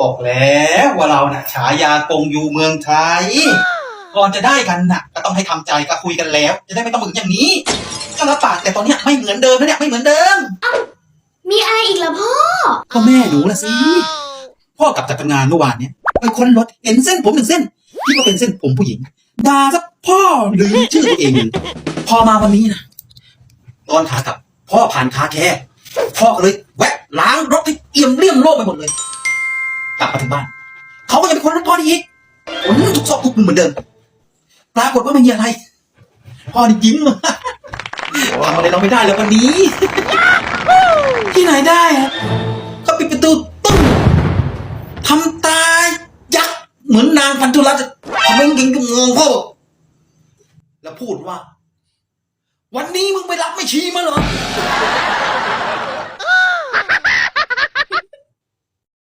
บอกแล้วว่าเราน่ะฉายากงอยู่เมืองไทยก่อนจะได้กันน่ะ ก็ต้องให้ทำใจก็คุยกันแล้ว จะได้ไม่ต้องมึงอย่างนี้ก็รับปากแต่ตอนเนี้ยไม่เหมือนเดิมแล้วเนี่ยไม่เหมือนเดิมมีอะไรอีกเหรอพ่อก็แม่ดูละสิพ่อกลับจากทำงานเมื่อวานเนี่ยไปค้นรถเห็นเส้นผมหนึ่งเส้นที่ว่าเป็นเส้นผมผู้หญิงด่าซะพ่อหรือชื่อตัวเองเลยพอมาวันนี้นะตอนขากลับ พ่อผ่านคาแคร์พ่อก็เลยแวะล้างรถให้เอี่ยมเลี่ยมโลกไปหมดเลย กลับมาถึงบ้าน เขาก็ยังเป็นคนรถพ่อนี่อีกขนทุกซอกทุกมุมเหมือนเดิม ปรากฏว่าไม่มีอะไร พ่อนี่ยิ้มทำอะไรเราไม่ได้เลยวันนี้ ที่ไหนได้อะก็ปิดประตูตุ้มทำตายักษ์เหมือนนางพันธุรัตน์ทำให้ยิงก็มองพ่อแล้วพูดว่า วันนี้มึงไปรับไม่ชีมาเหรอ